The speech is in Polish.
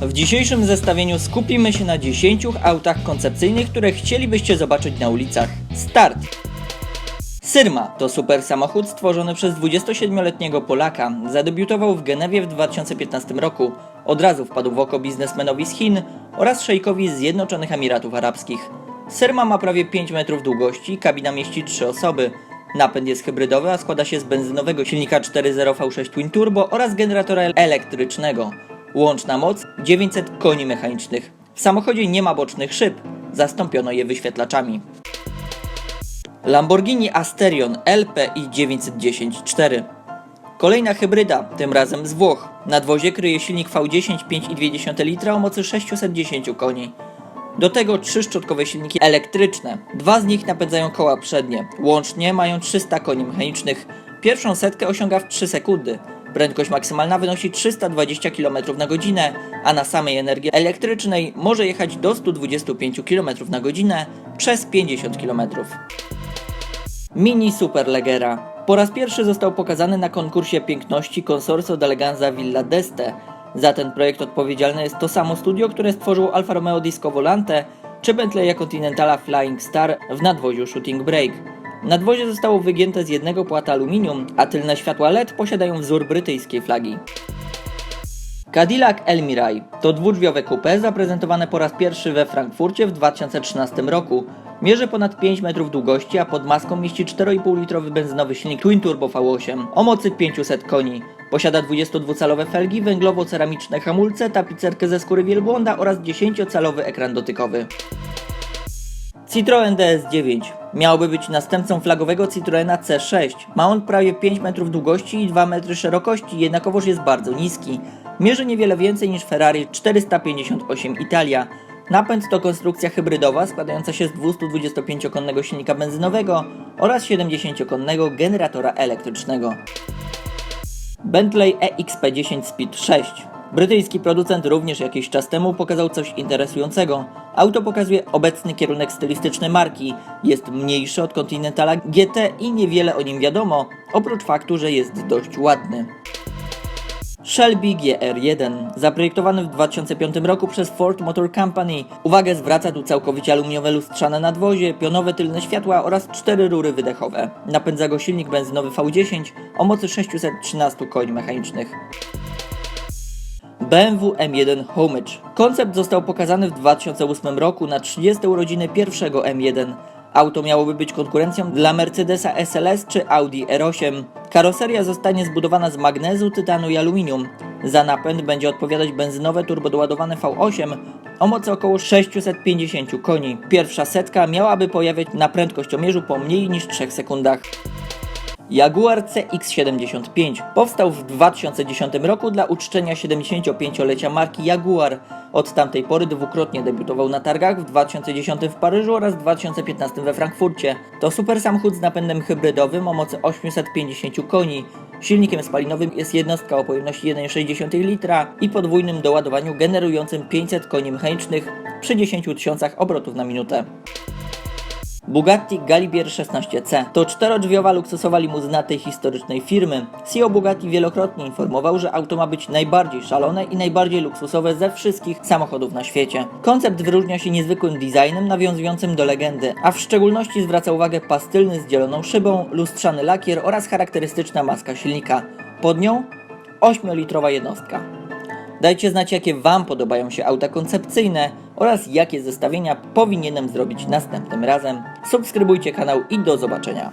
W dzisiejszym zestawieniu skupimy się na 10 autach koncepcyjnych, które chcielibyście zobaczyć na ulicach. Start! Syrma to super samochód stworzony przez 27-letniego Polaka. Zadebiutował w Genewie w 2015 roku. Od razu wpadł w oko biznesmenowi z Chin oraz szejkowi z Zjednoczonych Emiratów Arabskich. Syrma ma prawie 5 metrów długości, kabina mieści 3 osoby. Napęd jest hybrydowy, a składa się z benzynowego silnika 4.0 V6 Twin Turbo oraz generatora elektrycznego. Łączna moc 900 koni mechanicznych. W samochodzie nie ma bocznych szyb, zastąpiono je wyświetlaczami. Lamborghini Asterion LPI 910-4 Kolejna hybryda, tym razem z Włoch. Nadwozie kryje silnik V10 5,2 litra o mocy 610 koni. Do tego trzy szczotkowe silniki elektryczne. Dwa z nich napędzają koła przednie. Łącznie mają 300 koni mechanicznych. Pierwszą setkę osiąga w 3 sekundy. Prędkość maksymalna wynosi 320 km na godzinę, a na samej energii elektrycznej może jechać do 125 km na godzinę przez 50 km. Mini Superleggera. Po raz pierwszy został pokazany na konkursie piękności Consorso d'Eleganza Villa d'Este. Za ten projekt odpowiedzialne jest to samo studio, które stworzyło Alfa Romeo Disco Volante czy Bentleya Continentala Flying Star w nadwoziu Shooting Brake. Nadwozie zostało wygięte z jednego płata aluminium, a tylne światła LED posiadają wzór brytyjskiej flagi. Cadillac Elmirai to dwudrzwiowe coupé zaprezentowane po raz pierwszy we Frankfurcie w 2013 roku. Mierzy ponad 5 metrów długości, a pod maską mieści 4,5-litrowy benzynowy silnik Twin Turbo V8 o mocy 500 koni. Posiada 22-calowe felgi, węglowo-ceramiczne hamulce, tapicerkę ze skóry wielbłąda oraz 10-calowy ekran dotykowy. Citroen DS9 miałoby być następcą flagowego Citroena C6. Ma on prawie 5 metrów długości i 2 metry szerokości, jednakowoż jest bardzo niski. Mierzy niewiele więcej niż Ferrari 458 Italia. Napęd to konstrukcja hybrydowa składająca się z 225-konnego silnika benzynowego oraz 70-konnego generatora elektrycznego. Bentley E EXP10 Speed 6. Brytyjski producent również jakiś czas temu pokazał coś interesującego. Auto pokazuje obecny kierunek stylistyczny marki. Jest mniejszy od Continentala GT i niewiele o nim wiadomo, oprócz faktu, że jest dość ładny. Shelby GR1, zaprojektowany w 2005 roku przez Ford Motor Company. Uwagę zwraca tu całkowicie aluminiowe lustrzane nadwozie, pionowe tylne światła oraz cztery rury wydechowe. Napędza go silnik benzynowy V10 o mocy 613 koni mechanicznych. BMW M1 Homage. Koncept został pokazany w 2008 roku na 30 urodziny pierwszego M1. Auto miałoby być konkurencją dla Mercedesa SLS czy Audi R8. Karoseria zostanie zbudowana z magnezu, tytanu i aluminium. Za napęd będzie odpowiadać benzynowe turbodoładowane V8 o mocy około 650 koni. Pierwsza setka miałaby pojawiać na prędkościomierzu po mniej niż 3 sekundach. Jaguar CX-75 powstał w 2010 roku dla uczczenia 75-lecia marki Jaguar. Od tamtej pory dwukrotnie debiutował na targach w 2010 w Paryżu oraz w 2015 we Frankfurcie. To super samochód z napędem hybrydowym o mocy 850 koni. Silnikiem spalinowym jest jednostka o pojemności 1,6 litra i podwójnym doładowaniu generującym 500 koni mechanicznych przy 10 tysiącach obrotów na minutę. Bugatti Galibier 16C to czterodrzwiowa luksusowa limuzyna tej historycznej firmy. CEO Bugatti wielokrotnie informował, że auto ma być najbardziej szalone i najbardziej luksusowe ze wszystkich samochodów na świecie. Koncept wyróżnia się niezwykłym designem nawiązującym do legendy, a w szczególności zwraca uwagę pastylny z dzieloną szybą, lustrzany lakier oraz charakterystyczna maska silnika. Pod nią 8-litrowa jednostka. Dajcie znać, jakie Wam podobają się auta koncepcyjne oraz jakie zestawienia powinienem zrobić następnym razem. Subskrybujcie kanał i do zobaczenia.